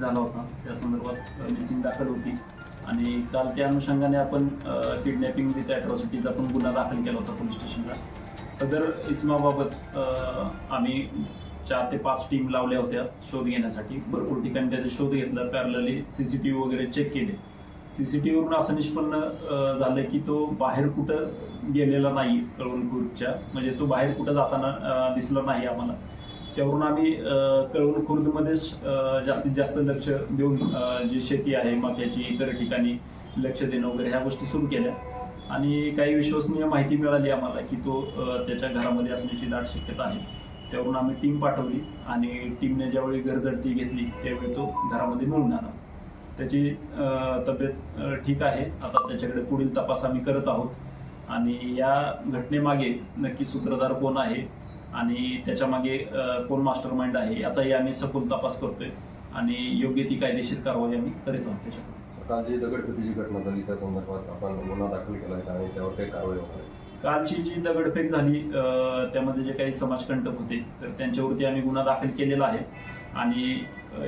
झाला होता. त्या संदर्भात मिसिंग दाखल होती. आणि काल त्या अनुषंगाने आपण किडनॅपिंग विथ अॅट्रॉसिटीचा पण गुन्हा दाखल केला होता पोलीस स्टेशनला. सदर इसमाबाबत आम्ही चार ते पाच टीम लावल्या होत्या शोध घेण्यासाठी. भरपूर ठिकाणी त्याचा शोध घेतला. Parallelly C C T V वगैरे चेक केले. सी सी टी व्हीवरून असं निष्पन्न झालं की तो बाहेर कुठं गेलेला नाही कळवणखुर्दच्या म्हणजे तो बाहेर कुठं जाताना दिसला नाही आम्हाला. त्यावरून आम्ही कळवण खुर्दमध्येच जास्तीत जास्त लक्ष देऊन जी शेती आहे मक्याची इतर ठिकाणी लक्ष देणं वगैरे ह्या गोष्टी सुरू केल्या. आणि काही विश्वसनीय माहिती मिळाली आम्हाला की तो त्याच्या घरामध्ये असण्याची दाट शक्यता आहे. त्यावरून आम्ही टीम पाठवली आणि टीमने ज्यावेळी गरजडती घेतली त्यावेळी तो घरामध्ये मिळून आला. त्याची तब्येत ठीक आहे. आता त्याच्याकडे पुढील तपास आम्ही करत आहोत. आणि या घटनेमागे नक्की सूत्रधार कोण आहे आणि त्याच्यामागे अ, कोण मास्टर माइंड आहे याचाही आम्ही सखोल तपास करतोय आणि योग्य ती कायदेशीर कारवाई आम्ही करीत आहोत त्याच्यामध्ये काल जी दगडफेकीची घटना झाली त्या संदर्भात आपण गुन्हा दाखल केला आहे आणि त्यावर काही कारवाई होणार आहे. कालची जी दगडफेक झाली अ, त्यामध्ये जे काही समाजकंटक होते तर त्यांच्यावरती आम्ही गुन्हा दाखल केलेला आहे. आणि अ,